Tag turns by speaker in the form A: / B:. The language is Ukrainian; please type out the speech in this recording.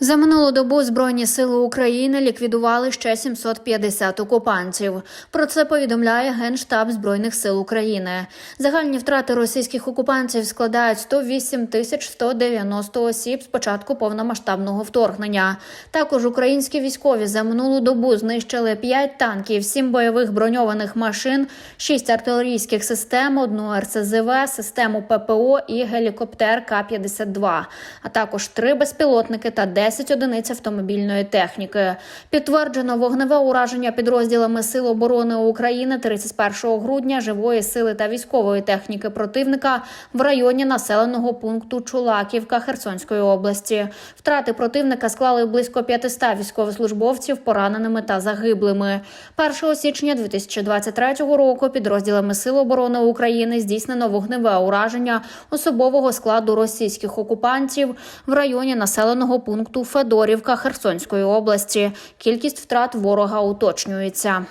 A: За минулу добу Збройні сили України ліквідували ще 750 окупантів. Про це повідомляє Генштаб Збройних сил України. Загальні втрати російських окупантів складають 108 тисяч 190 осіб з початку повномасштабного вторгнення. Також українські військові за минулу добу знищили 5 танків, 7 бойових броньованих машин, 6 артилерійських систем, одну РСЗВ, систему ППО і гелікоптер К-52, а також 3 безпілотники та 10 одиниць автомобільної техніки. Підтверджено вогневе ураження підрозділами Сил оборони України 31 грудня живої сили та військової техніки противника в районі населеного пункту Чулаківка Херсонської області. Втрати противника склали близько 500 військовослужбовців пораненими та загиблими. 1 січня 2023 року підрозділами Сил оборони України здійснено вогневе ураження особового складу російських окупантів в районі населеного пункту Федорівка Херсонської області. Кількість втрат ворога уточнюється.